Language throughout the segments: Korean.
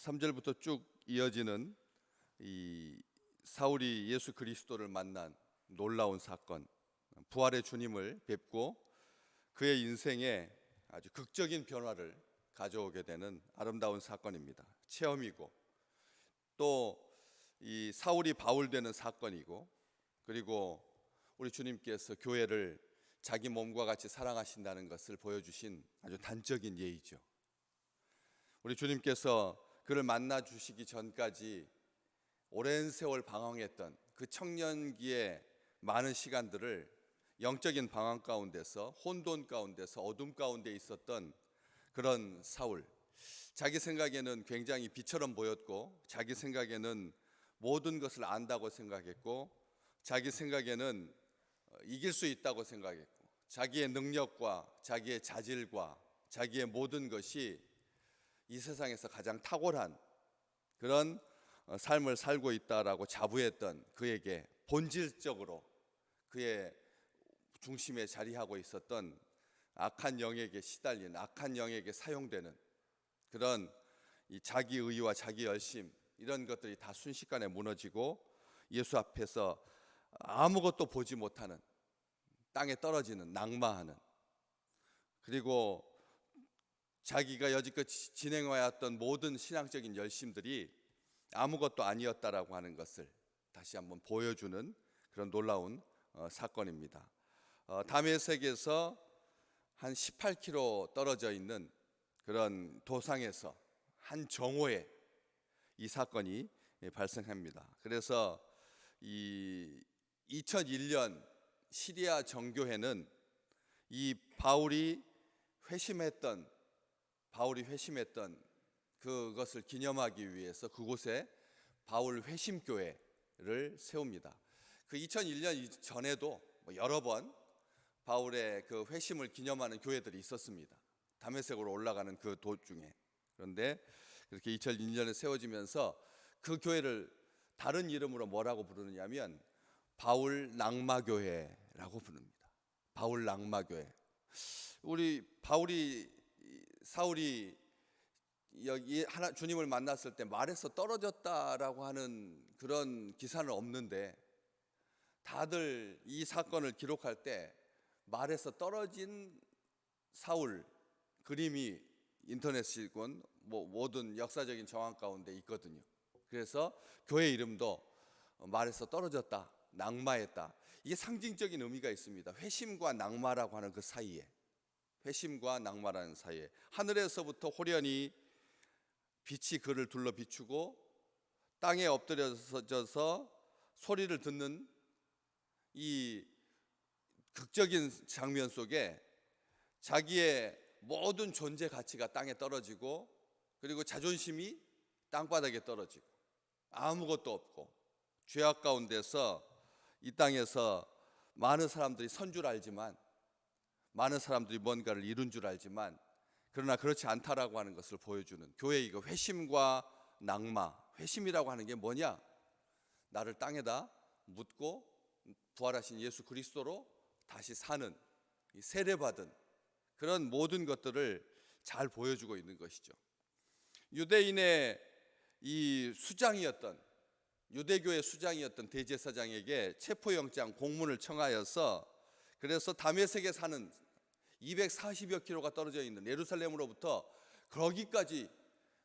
3절부터 쭉 이어지는 이 사울이 예수 그리스도를 만난 놀라운 사건, 부활의 주님을 뵙고 그의 인생에 아주 극적인 변화를 가져오게 되는 아름다운 사건입니다. 체험이고 또 이 사울이 바울 되는 사건이고 그리고 우리 주님께서 교회를 자기 몸과 같이 사랑하신다는 것을 보여주신 아주 단적인 예이죠. 우리 주님께서 그를 만나 주시기 전까지 오랜 세월 방황했던 그 청년기의 많은 시간들을 영적인 방황 가운데서 혼돈 가운데서 어둠 가운데 있었던 그런 사울. 자기 생각에는 굉장히 비처럼 보였고 자기 생각에는 모든 것을 안다고 생각했고 자기 생각에는 어, 이길 수 있다고 생각했고 자기의 능력과 자기의 자질과 자기의 모든 것이 이 세상에서 가장 탁월한 그런 어, 삶을 살고 있다라고 자부했던 그에게 본질적으로 그의 중심에 자리하고 있었던 악한 영에게 시달린 악한 영에게 사용되는 그런 이 자기 의와 자기 열심 이런 것들이 다 순식간에 무너지고 예수 앞에서 아무것도 보지 못하는 땅에 떨어지는 낙마하는 그리고 자기가 여지껏 지- 진행해왔던 모든 신앙적인 열심들이 아무것도 아니었다라고 하는 것을 다시 한번 보여주는 그런 놀라운 어, 사건입니다. 어, 다메섹에서 한 18km 떨어져 있는 그런 도상에서 한 정오에 이 사건이 예, 발생합니다. 그래서 이 2001년 시리아 정교회는 이 바울이 회심했던 바울이 회심했던 그것을 기념하기 위해서 그곳에 바울 회심 교회를 세웁니다. 그 2001년 전에도 뭐 여러 번 바울의 그 회심을 기념하는 교회들이 있었습니다. 담에색으로 올라가는 그 도중에. 그런데 그렇게 2002년에 세워지면서 그 교회를 다른 이름으로 뭐라고 부르느냐면 바울 낙마 교회라고 부릅니다. 바울 낙마 교회. 우리 바울이 사울이 여기 하나 주님을 만났을 때 말에서 떨어졌다라고 하는 그런 기사는 없는데 다들 이 사건을 기록할 때 말에서 떨어진 사울 그림이 인터넷이건 뭐 모든 역사적인 정황 가운데 있거든요. 그래서 교회 이름도 말에서 떨어졌다, 낙마했다. 이게 상징적인 의미가 있습니다. 회심과 낙마라고 하는 그 사이에 회심과 낙마라는 사이에 하늘에서부터 호련히 빛이 그를 둘러 비추고 땅에 엎드려져서 소리를 듣는 이 극적인 장면 속에 자기의 모든 존재 가치가 땅에 떨어지고 그리고 자존심이 땅바닥에 떨어지고 아무것도 없고 죄악 가운데서 이 땅에서 많은 사람들이 선줄 알지만 많은 사람들이 뭔가를 이룬 줄 알지만 그러나 그렇지 않다라고 하는 것을 보여주는 교회 이거 회심과 낙마 회심이라고 하는 게 뭐냐 나를 땅에다 묻고 부활하신 예수 그리스도로 다시 사는 이 세례받은 그런 모든 것들을 잘 보여주고 있는 것이죠. 유대인의 이 수장이었던 유대교의 수장이었던 대제사장에게 체포영장 공문을 청하여서 그래서 다메섹에 사는 240여 킬로가 떨어져 있는 예루살렘으로부터 거기까지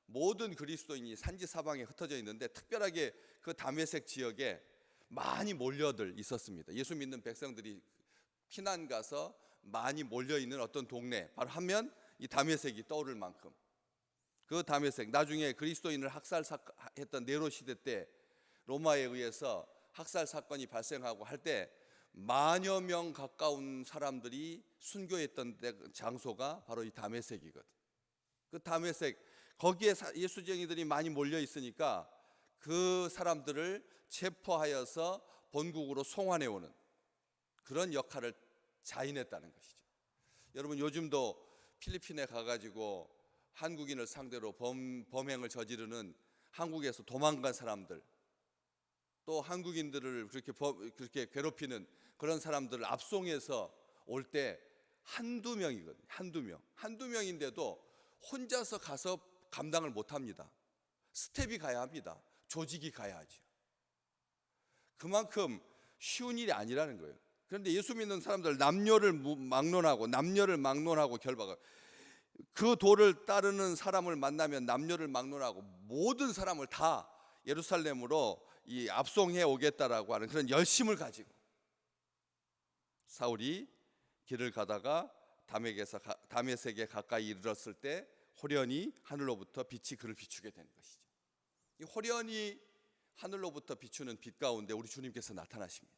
모든 그리스도인이 산지 사방에 흩어져 있는데 특별하게 그 다메섹 지역에 많이 몰려들 있었습니다. 예수 믿는 백성들이 피난 가서 많이 몰려 있는 어떤 동네 바로 하면 이 다메섹이 떠오를 만큼 그 다메섹 나중에 그리스도인을 학살했던 네로 시대 때 로마에 의해서 학살 사건이 발생하고 할때 만여 명 가까운 사람들이 순교했던 데- 장소가 바로 이 다메섹이거든. 그 다메섹 거기에 사- 예수쟁이들이 많이 몰려 있으니까 그 사람들을 체포하여서 본국으로 송환해 오는 그런 역할을 자인했다는 것이죠. 여러분 요즘도 필리핀에 가가지고 한국인을 상대로 범, 범행을 저지르는 한국에서 도망간 사람들 또 한국인들을 그렇게 법- 그렇게 괴롭히는 그런 사람들을 압송해서 올 때 한두 명이거든요. 한두 명. 한두 명인데도 혼자서 가서 감당을 못 합니다. 스텝이 가야 합니다. 조직이 가야 하죠. 그만큼 쉬운 일이 아니라는 거예요. 그런데 예수 믿는 사람들 남녀를 무- 막론하고 남녀를 막론하고 결박을 그 도를 따르는 사람을 만나면 남녀를 막론하고 모든 사람을 다 예루살렘으로 이 압송해 오겠다라고 하는 그런 열심을 가지고 사울이 길을 가다가 담에게서 가- 다메섹에 가까이 이르렀을 때 호련히 하늘로부터 빛이 그를 비추게 된 것이죠. 이 호련히 하늘로부터 비추는 빛 가운데 우리 주님께서 나타나십니다.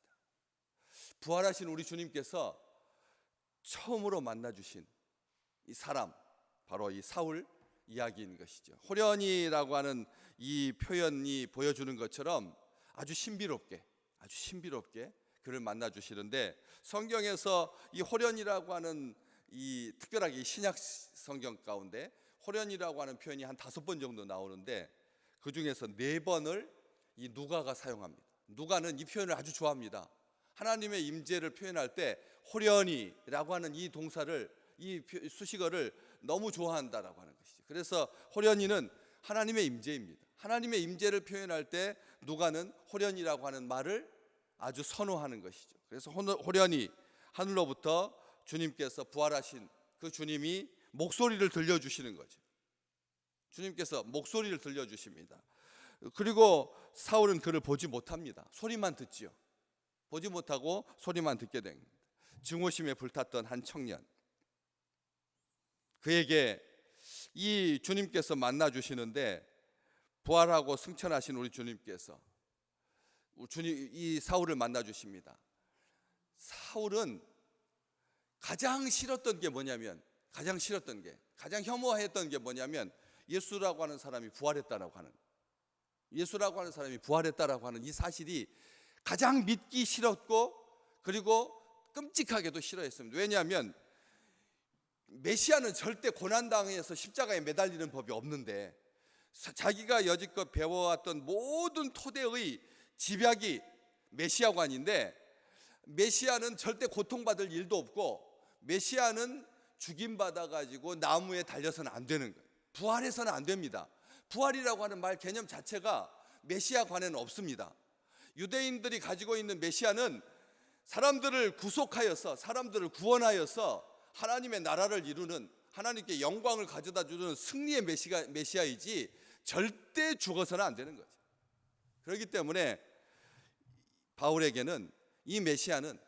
부활하신 우리 주님께서 처음으로 만나 주신 이 사람 바로 이 사울 이야기인 것이죠. 호련이라고 하는 이 표현이 보여주는 것처럼 아주 신비롭게 아주 신비롭게 그를 만나 주시는데 성경에서 이 호련이라고 하는 이 특별하게 이 신약 성경 가운데 호련이라고 하는 표현이 한 다섯 번 정도 나오는데 그 중에서 네 번을 이 누가가 사용합니다. 누가는 이 표현을 아주 좋아합니다. 하나님의 임재를 표현할 때 호련이라고 하는 이 동사를 이 표- 수식어를 너무 좋아한다라고 하는 것이죠. 그래서 호련이는 하나님의 임재입니다. 하나님의 임재를 표현할 때 누가는 호련이라고 하는 말을 아주 선호하는 것이죠. 그래서 호- 호련이 하늘로부터 주님께서 부활하신 그 주님이 목소리를 들려주시는 거죠. 주님께서 목소리를 들려주십니다. 그리고 사울은 그를 보지 못합니다. 소리만 듣지요. 보지 못하고 소리만 듣게 됩니다. 증오심에 불탔던 한 청년. 그에게 이 주님께서 만나 주시는데 부활하고 승천하신 우리 주님께서 주님 이 사울을 만나 주십니다. 사울은 가장 싫었던 게 뭐냐면 가장 싫었던 게 가장 혐오했던 게 뭐냐면 예수라고 하는 사람이 부활했다라고 하는 예수라고 하는 사람이 부활했다라고 하는 이 사실이 가장 믿기 싫었고 그리고 끔찍하게도 싫어했습니다. 왜냐하면 메시아는 절대 고난 당해서 십자가에 매달리는 법이 없는데 사- 자기가 여지껏 배워왔던 모든 토대의 집약이 메시아관인데 메시아는 절대 고통받을 일도 없고 메시아는 죽임 받아 가지고 나무에 달려서는 안 되는 거예요. 부활해서는 안 됩니다. 부활이라고 하는 말 개념 자체가 메시아관에는 없습니다. 유대인들이 가지고 있는 메시아는 사람들을 구속하여서 사람들을 구원하여서 하나님의 나라를 이루는 하나님께 영광을 가져다 주는 승리의 메시가, 메시아이지 절대 죽어서는 안 되는 거죠. 그렇기 때문에 바울에게는 이 메시아는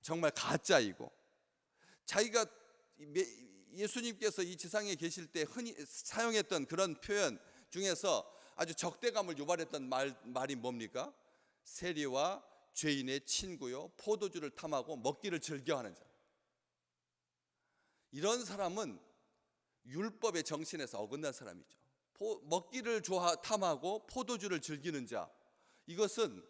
정말 가짜이고 자기가 예수님께서 이 지상에 계실 때 흔히 사용했던 그런 표현 중에서 아주 적대감을 유발했던 말, 말이 뭡니까? 세리와 죄인의 친구요 포도주를 탐하고 먹기를 즐겨하는 자. 이런 사람은 율법의 정신에서 어긋난 사람이죠. 포- 먹기를 좋아 탐하고 포도주를 즐기는 자. 이것은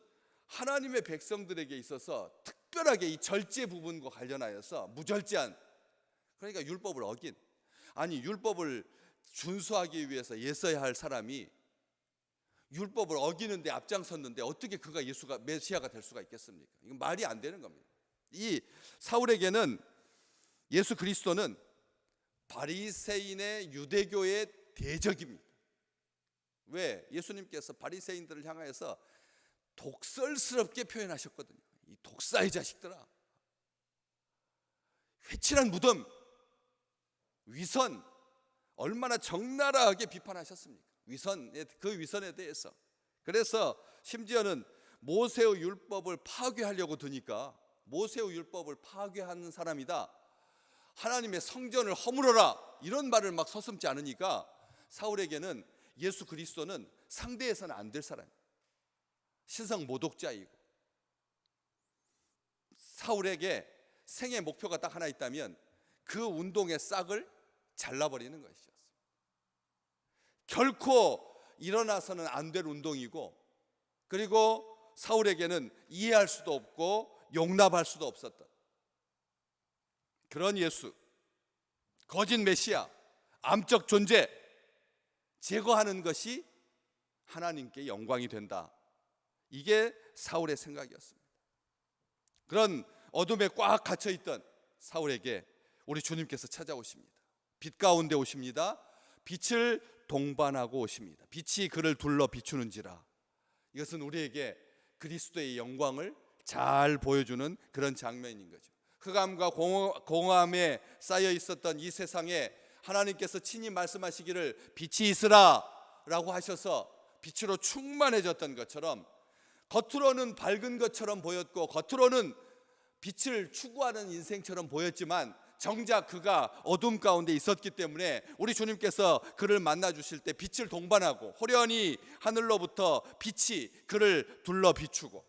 하나님의 백성들에게 있어서 특별하게 이 절제 부분과 관련하여서 무절제한 그러니까 율법을 어긴 아니 율법을 준수하기 위해서 예서야 할 사람이 율법을 어기는데 앞장섰는데 어떻게 그가 예수가 메시아가 될 수가 있겠습니까? 이건 말이 안 되는 겁니다. 이 사울에게는 예수 그리스도는 바리새인의 유대교의 대적입니다. 왜? 예수님께서 바리새인들을 향하여서 독설스럽게 표현하셨거든요. 이 독사의 자식들아. 회칠한 무덤, 위선 얼마나 적나라하게 비판하셨습니까? 위선에 그 위선에 대해서. 그래서 심지어는 모세의 율법을 파괴하려고 드니까 모세의 율법을 파괴하는 사람이다. 하나님의 성전을 허물어라. 이런 말을 막 서슴지 않으니까 사울에게는 예수 그리스도는 상대해서는 안 될 사람. 신성 모독자이고 사울에게 생의 목표가 딱 하나 있다면 그 운동의 싹을 잘라버리는 것이었습니다. 결코 일어나서는 안 될 운동이고 그리고 사울에게는 이해할 수도 없고 용납할 수도 없었던 그런 예수, 거짓 메시아, 암적 존재 제거하는 것이 하나님께 영광이 된다. 이게 사울의 생각이었습니다. 그런 어둠에 꽉 갇혀 있던 사울에게 우리 주님께서 찾아오십니다. 빛 가운데 오십니다. 빛을 동반하고 오십니다. 빛이 그를 둘러 비추는지라. 이것은 우리에게 그리스도의 영광을 잘 보여주는 그런 장면인 거죠. 흑암과 공- 공허함에 쌓여 있었던 이 세상에 하나님께서 친히 말씀하시기를 빛이 있으라라고 하셔서 빛으로 충만해졌던 것처럼 겉으로는 밝은 것처럼 보였고 겉으로는 빛을 추구하는 인생처럼 보였지만 정작 그가 어둠 가운데 있었기 때문에 우리 주님께서 그를 만나 주실 때 빛을 동반하고 호련히 하늘로부터 빛이 그를 둘러 비추고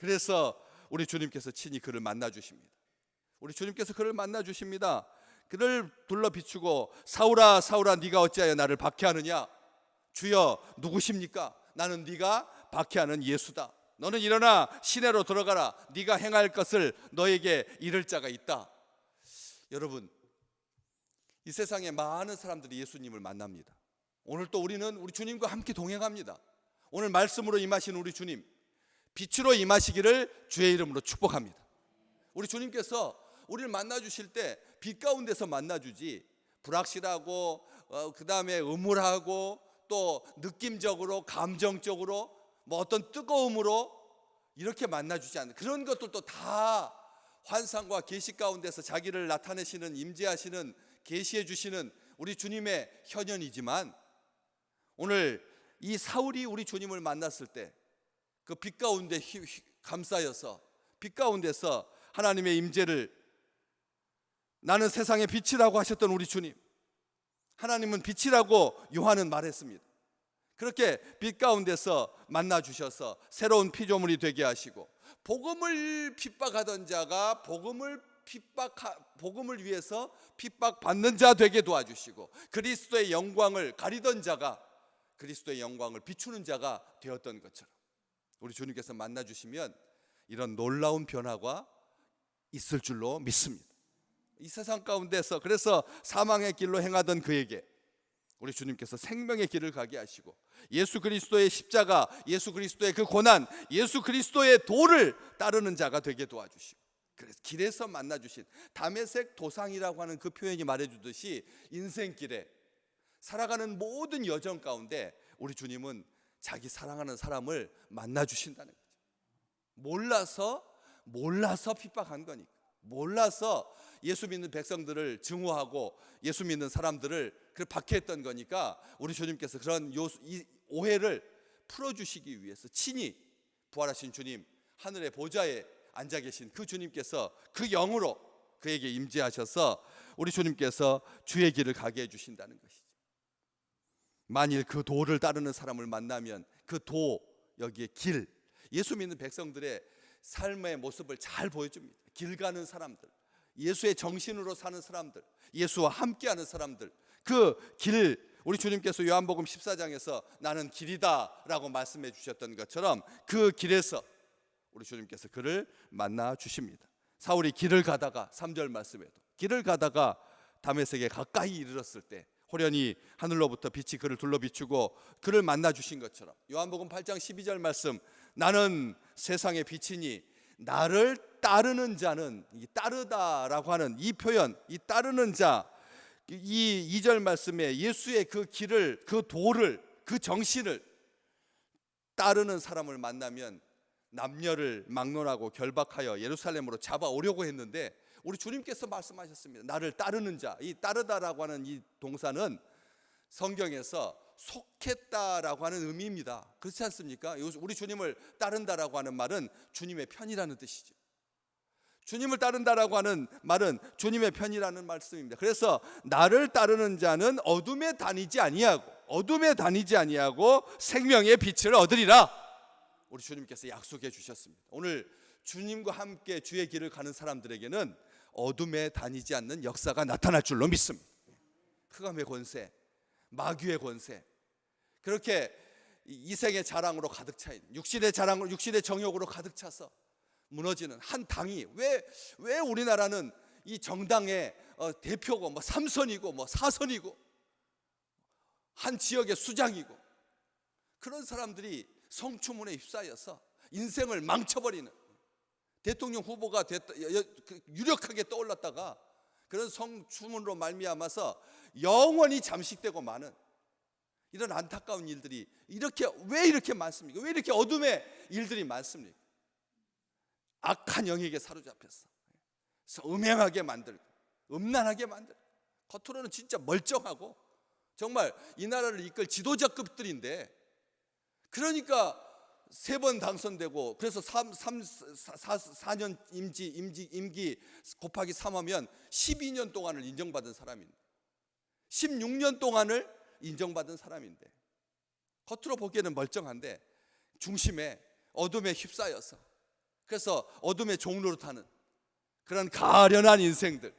그래서 우리 주님께서 친히 그를 만나 주십니다. 우리 주님께서 그를 만나 주십니다. 그를 둘러 비추고 사울아 사울아 네가 어찌하여 나를 박해하느냐 주여 누구십니까? 나는 네가 박해하는 예수다. 너는 일어나 시내로 들어가라. 네가 행할 것을 너에게 이를 자가 있다. 여러분, 이 세상에 많은 사람들이 예수님을 만납니다. 오늘 또 우리는 우리 주님과 함께 동행합니다. 오늘 말씀으로 임하신 우리 주님, 빛으로 임하시기를 주의 이름으로 축복합니다. 우리 주님께서 우리를 만나 주실 때 빛 가운데서 만나 주지 불확실하고 어, 그다음에 음울하고 또 느낌적으로 감정적으로 뭐 어떤 뜨거움으로 이렇게 만나 주지 않는 그런 것들도 다 환상과 계시 가운데서 자기를 나타내시는 임재하시는 계시해 주시는 우리 주님의 현현이지만 오늘 이 사울이 우리 주님을 만났을 때 그 빛 가운데 감싸여서 빛 가운데서 하나님의 임재를 나는 세상의 빛이라고 하셨던 우리 주님 하나님은 빛이라고 요한은 말했습니다. 그렇게 빛 가운데서 만나 주셔서 새로운 피조물이 되게 하시고 복음을 핍박하던 자가 복음을 핍박 복음을 위해서 핍박 받는 자 되게 도와주시고 그리스도의 영광을 가리던 자가 그리스도의 영광을 비추는 자가 되었던 것처럼 우리 주님께서 만나 주시면 이런 놀라운 변화가 있을 줄로 믿습니다. 이 세상 가운데서 그래서 사망의 길로 행하던 그에게 우리 주님께서 생명의 길을 가게 하시고 예수 그리스도의 십자가, 예수 그리스도의 그 고난, 예수 그리스도의 도를 따르는 자가 되게 도와주시고 그래서 길에서 만나 주신 담에색 도상이라고 하는 그 표현이 말해 주듯이 인생길에 살아가는 모든 여정 가운데 우리 주님은 자기 사랑하는 사람을 만나 주신다는 거죠. 몰라서 몰라서 핍박한 거니까. 몰라서 예수 믿는 백성들을 증오하고 예수 믿는 사람들을 그 박해했던 거니까 우리 주님께서 그런 요, 이 오해를 풀어 주시기 위해서 친히 부활하신 주님 하늘의 보좌에 앉아 계신 그 주님께서 그 영으로 그에게 임재하셔서 우리 주님께서 주의 길을 가게 해 주신다는 것이죠. 만일 그 도를 따르는 사람을 만나면 그 도 여기에 길 예수 믿는 백성들의 삶의 모습을 잘 보여줍니다. 길 가는 사람들, 예수의 정신으로 사는 사람들, 예수와 함께하는 사람들, 그 길 우리 주님께서 요한복음 14장에서 나는 길이다 라고 말씀해 주셨던 것처럼 그 길에서 우리 주님께서 그를 만나 주십니다. 사울이 길을 가다가 3절 말씀에도 길을 가다가 다메섹에 가까이 이르렀을 때 호련히 하늘로부터 빛이 그를 둘러 비추고 그를 만나 주신 것처럼. 요한복음 8장 12절 말씀 나는 세상의 빛이니 나를 따르는 자는 이 따르다라고 하는 이 표현 이 따르는 자이 2절 말씀에 예수의 그 길을 그 도를 그 정신을 따르는 사람을 만나면 남녀를 막론하고 결박하여 예루살렘으로 잡아오려고 했는데 우리 주님께서 말씀하셨습니다. 나를 따르는 자, 이 따르다라고 하는 이 동사는 성경에서 속했다라고 하는 의미입니다. 그렇지 않습니까? 우리 주님을 따른다라고 하는 말은 주님의 편이라는 뜻이죠. 주님을 따른다라고 하는 말은 주님의 편이라는 말씀입니다. 그래서 나를 따르는 자는 어둠에 다니지 아니하고 어둠에 다니지 아니하고 생명의 빛을 얻으리라. 우리 주님께서 약속해 주셨습니다. 오늘 주님과 함께 주의 길을 가는 사람들에게는 어둠에 다니지 않는 역사가 나타날 줄로 믿습니다. 흑암의 권세, 마귀의 권세, 그렇게 이생의 자랑으로 가득 차 있는 육신의 자랑으로 육신의 정욕으로 가득 차서 무너지는 한 당이 왜 왜 우리나라는 이 정당의 어, 대표고 뭐 삼선이고 뭐 사선이고 한 지역의 수장이고 그런 사람들이 성추문에 휩싸여서 인생을 망쳐버리는 대통령 후보가 됐다, 그 유력하게 떠올랐다가 그런 성추문으로 말미암아서 영원히 잠식되고 마는 이런 안타까운 일들이 이렇게 왜 이렇게 많습니까? 왜 이렇게 어둠의 일들이 많습니까? 악한 영에게 사로잡혔어. 음행하게 만들고 음란하게 만들고 겉으로는 진짜 멀쩡하고 정말 이 나라를 이끌 지도자급들인데 그러니까 세 번 당선되고 그래서 3, 3, 4, 4 년 임지, 임지, 임기 곱하기 3하면 12년 동안을 인정받은 사람인데 16년 동안을 인정받은 사람인데 겉으로 보기에는 멀쩡한데 중심에 어둠에 휩싸여서 그래서 어둠의 종로로 타는 그런 가련한 인생들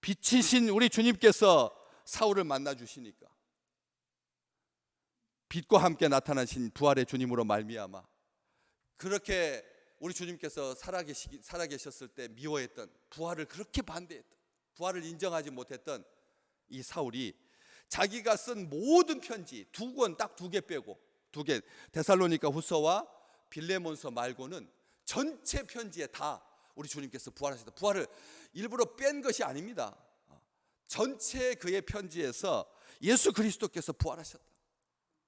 빛이신 우리 주님께서 사울을 만나 주시니까 빛과 함께 나타나신 부활의 주님으로 말미암아 그렇게 우리 주님께서 살아계시 살아계셨을 때 미워했던 부활을 그렇게 반대했던 부활을 인정하지 못했던 이 사울이 자기가 쓴 모든 편지 두 권 딱 두 개 빼고 두 개 데살로니가 후서와 빌레몬서 말고는 전체 편지에 다 우리 주님께서 부활하셨다. 부활을 일부러 뺀 것이 아닙니다. 전체 그의 편지에서 예수 그리스도께서 부활하셨다.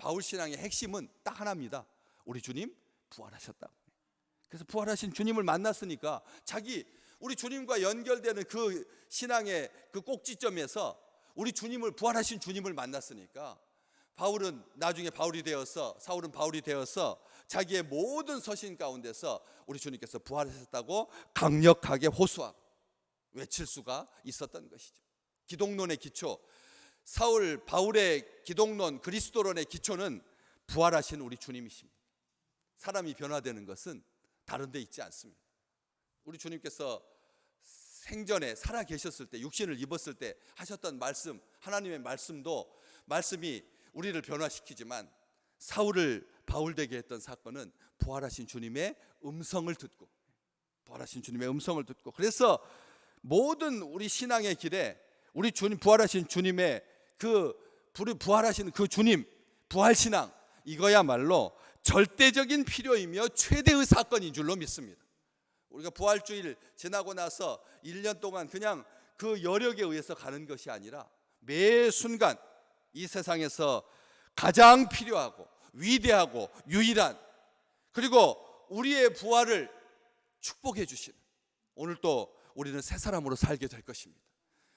바울 신앙의 핵심은 딱 하나입니다. 우리 주님 부활하셨다. 그래서 부활하신 주님을 만났으니까 자기 우리 주님과 연결되는 그 신앙의 그 꼭지점에서 우리 주님을 부활하신 주님을 만났으니까 바울은 나중에 바울이 되어서 사울은 바울이 되어서 자기의 모든 서신 가운데서 우리 주님께서 부활하셨다고 강력하게 호소하고 외칠 수가 있었던 것이죠. 기독론의 기초 사울 바울의 기독론 그리스도론의 기초는 부활하신 우리 주님이십니다. 사람이 변화되는 것은 다른 데 있지 않습니다. 우리 주님께서 생전에 살아 계셨을 때 육신을 입었을 때 하셨던 말씀 하나님의 말씀도 말씀이 우리를 변화시키지만 사울을 바울되게 했던 사건은 부활하신 주님의 음성을 듣고 부활하신 주님의 음성을 듣고 그래서 모든 우리 신앙의 길에 우리 주님 부활하신 주님의 그 부활하신 그 주님 부활 신앙 이거야말로 절대적인 필요이며 최대의 사건인 줄로 믿습니다. 우리가 부활주일 지나고 나서 1년 동안 그냥 그 여력에 의해서 가는 것이 아니라 매 순간 이 세상에서 가장 필요하고 위대하고 유일한 그리고 우리의 부활을 축복해 주시는 오늘 또 우리는 새 사람으로 살게 될 것입니다.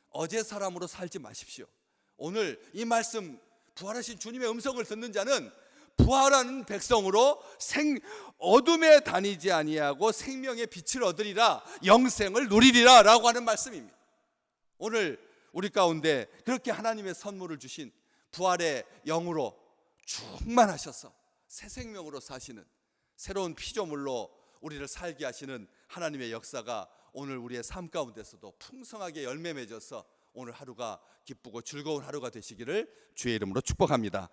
어제 사람으로 살지 마십시오. 오늘 이 말씀 부활하신 주님의 음성을 듣는 자는 부활하는 백성으로 생 어둠에 다니지 아니하고 생명의 빛을 얻으리라 영생을 누리리라라고 하는 말씀입니다. 오늘 우리 가운데 그렇게 하나님의 선물을 주신 부활의 영으로 충만하셔서 새 생명으로 사시는 새로운 피조물로 우리를 살게 하시는 하나님의 역사가 오늘 우리의 삶 가운데서도 풍성하게 열매 맺어서 오늘 하루가 기쁘고 즐거운 하루가 되시기를 주의 이름으로 축복합니다.